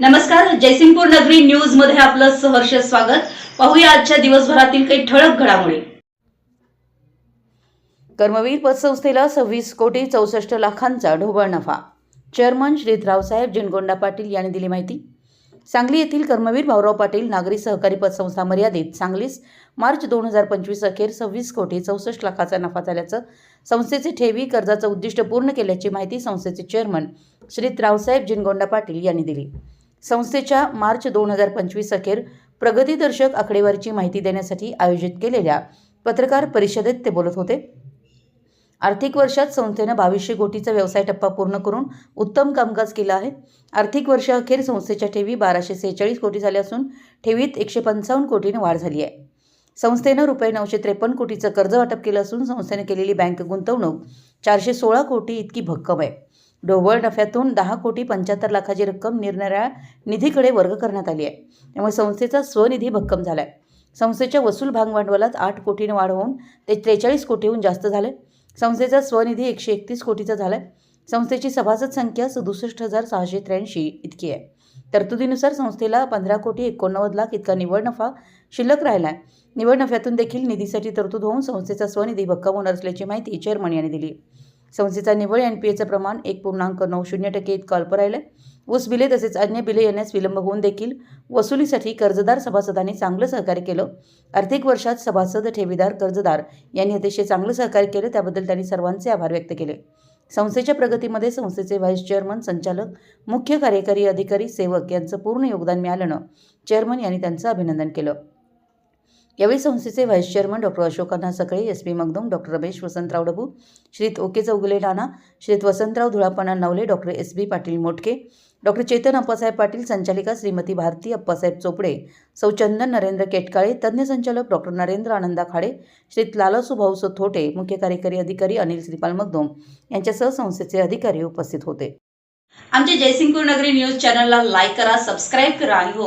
नमस्कार जयसिंगपूर नगरी न्यूजमध्ये आपलं सहर्ष स्वागत. पाहूया आजच्या दिवसभरातील काही ठळक घडामोडी. कर्मवीर पतसंस्थेला सव्वीस कोटी चौसष्ट लाखांचा ढोबळ नफा. चेअरमन श्री रावसाहेब जिनगोंडा पाटील यांनी दिली माहिती. सांगली येथील कर्मवीर भाऊराव पाटील नागरी सहकारी पतसंस्था मर्यादित सांगलीस मार्च दोन हजार पंचवीस अखेर सव्वीस कोटी चौसष्ट लाखाचा नफा झाल्याचं संस्थेचे ठेवी कर्जाचं उद्दिष्ट पूर्ण केल्याची माहिती संस्थेचे चेअरमन श्री रावसाहेब जिनगोंडा पाटील यांनी दिली. संस्थेच्या मार्च दोन हजार पंचवीस अखेर प्रगतीदर्शक आकडेवारीची माहिती देण्यासाठी आयोजित केलेल्या पत्रकार परिषदेत ते बोलत होते. आर्थिक वर्षात संस्थेनं बावीसशे कोटीचा व्यवसाय टप्पा पूर्ण करून उत्तम कामकाज केलं आहे. आर्थिक वर्षाअखेर संस्थेच्या ठेवी बाराशे सेहेचाळीस कोटी झाल्या असून ठेवीत एकशे पंचावन्न कोटीनं वाढ झाली आहे. संस्थेनं रुपये नऊशे त्रेपन्न कोटीचं कर्ज वाटप केलं असून संस्थेनं केलेली बँक गुंतवणूक चारशे सोळा कोटी इतकी भक्कम आहे. ढोबळ नफ्यातून दहा कोटी पंच्याहत्तर लाखाची रक्कम निरनिराळ्या निधीकडे वर्ग करण्यात आली आहे. त्यामुळे संस्थेचा स्वनिधी भक्कम झाला आहे संस्थेच्या वसूल भागभांडवलात आठ कोटीने वाढ होऊन ते त्रेचाळीस कोटीहून जास्त झाले संस्थेचा स्वनिधी एकशे एकतीस कोटीचा झाला आहे संस्थेची सभासद संख्या सदुसष्ट हजार सहाशे त्र्याऐंशी इतकी आहे. तरतुदीनुसार संस्थेला पंधरा कोटी एकोणनव्वद लाख इतका निवड नफा शिल्लक राहिला आहे निवड नफ्यातून देखील निधीसाठी तरतूद होऊन संस्थेचा स्वनिधी भक्कम होणार असल्याची माहिती चेअरमन यांनी दिली संस्थेचा निव्वळ एन पी एचं प्रमाण एक पूर्णांक नऊ शून्य टक्के इतकं अल्प राहिलं ऊस बिले तसेच अन्य बिले येण्यास विलंब होऊन देखील वसुलीसाठी कर्जदार सभासदांनी चांगलं सहकार्य केलं. आर्थिक वर्षात सभासद ठेवीदार कर्जदार यांनी अतिशय चांगलं सहकार्य केलं त्याबद्दल त्यांनी सर्वांचे आभार व्यक्त केले. संस्थेच्या प्रगतीमध्ये संस्थेचे व्हाईस चेअरमन संचालक मुख्य कार्यकारी अधिकारी सेवक यांचं पूर्ण योगदान मिळाल्यानं चेअरमन यांनी त्यांचं अभिनंदन केलं. यावेळी संस्थेचे vice chairman doctor Ashokanna Sakale S P Magdum doctor Ramesh Vasantrao Dabu श्रीत OK Chougule Rana श्रीत Vasantrao Dhulappana Navale doctor S B Patil Motke doctor Chetan Appasaheb Patil संचालिका श्रीमती भारती अप्पासाहेब चोपडे सौचंदन नरेंद्र केटकाळे तज्ज्ञ संचालक डॉक्टर नरेंद्र आनंदा खाडे श्रीत लालासू भाऊसो थोटे मुख्य कार्यकारी अधिकारी अनिल श्रीपाल मगदोम यांच्यासह संस्थेचे अधिकारी उपस्थित होते. आमच्या जयसिंगपूर नगरी न्यूज चॅनलला लाईक करा सबस्क्राईब करा आणि हो